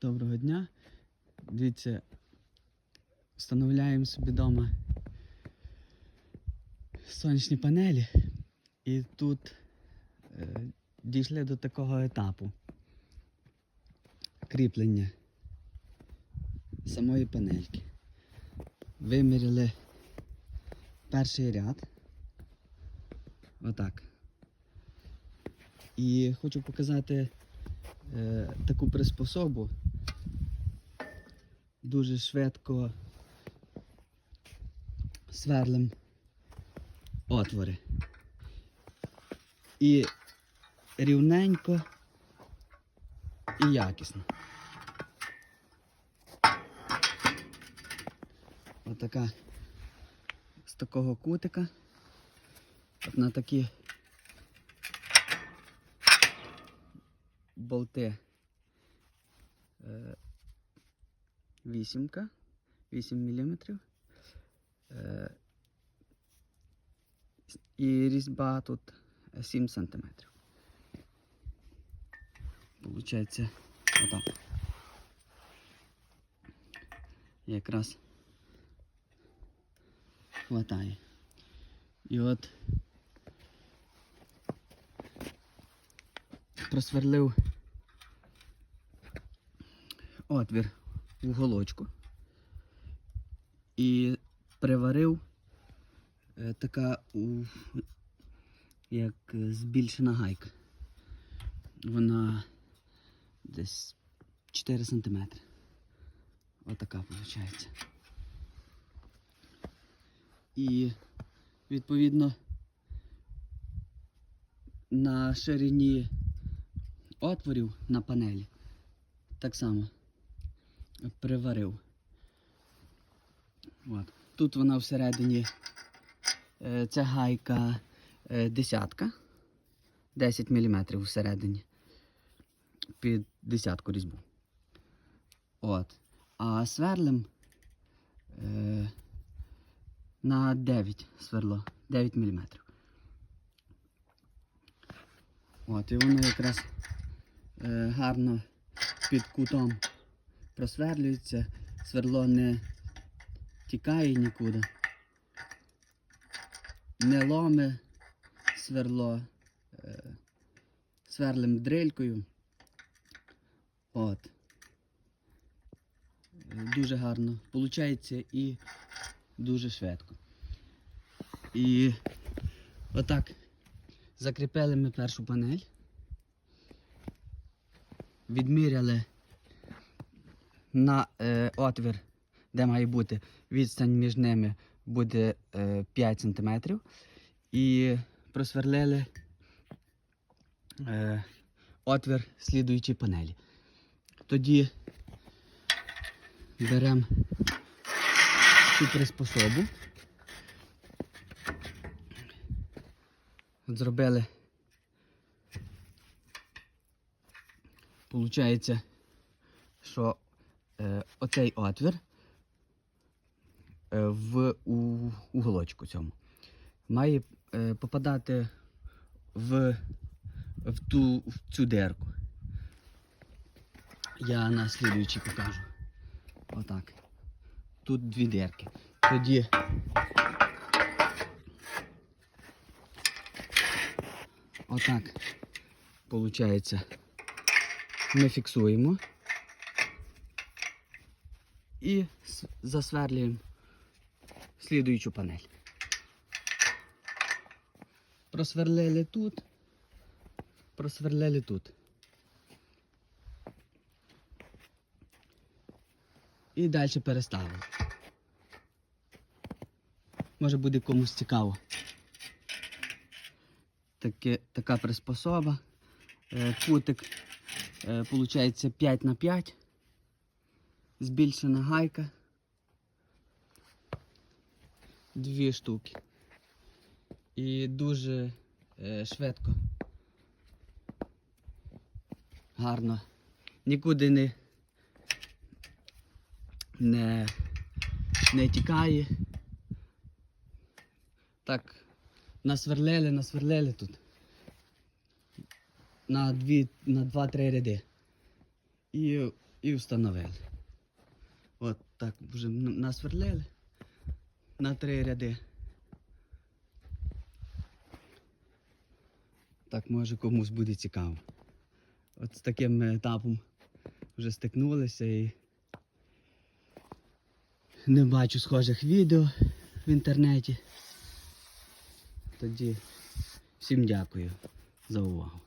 Доброго дня. Дивіться, встановляємо собі вдома сонячні панелі. І тут е, дійшли до такого етапу кріплення самої панельки. Виміряли перший ряд. Отак. І хочу показати е, таку приспособу. Дуже швидко сверлим отвори. І рівненько і якісно. Отака з такого кутика. От на такі болти. Вісімка, 8 мм. Е, і різьба тут 7 см. Получається отак. Якраз хватає. І от просверлив отвір в уголочку і приварив е, така у, як збільшена гайка. Вона десь 4 см. Отака виходить. І відповідно на ширині отворів на панелі так само приварив. От. Тут вона всередині е, ця гайка е, десятка, 10 мм всередині під десятку різьбу. От. А сверлим е, на 9 сверло, 9 мм. От, і воно якраз е, гарно під кутом просверлюється, сверло не тікає нікуди, не ломе сверло, е, сверлим дрелькою. От. Дуже гарно получається і дуже швидко. І отак закріпили ми першу панель. Відміряли на е, отвір, де має бути відстань між ними буде е, 5 см. І просверлили е, отвір слідуючої панелі. Тоді беремо цю приспособу. От зробили. Получається, що е, оцей отвір е, в уголочку цьому має е, попадати в, в, ту, в цю дерку. Я на слідуючий покажу. Отак. Тут дві дерки. Тоді отак виходить. Ми фіксуємо і засверлюємо слідуючу панель. Просверлили тут, просверлили тут. І далі переставили. Може буде комусь цікаво. Таке, така приспособа. Е, Кутик е, получається 5 на 5. Збільшена гайка. Дві штуки. І дуже е, швидко. Гарно. Нікуди не, не, не тікає. Так, насверлили, насверлили тут. На дві, на два-три ряди. І і встановили. От так вже насверлили на три ряди. Так, може комусь буде цікаво. От з таким етапом вже стикнулися і не бачу схожих відео в інтернеті. Тоді всім дякую за увагу.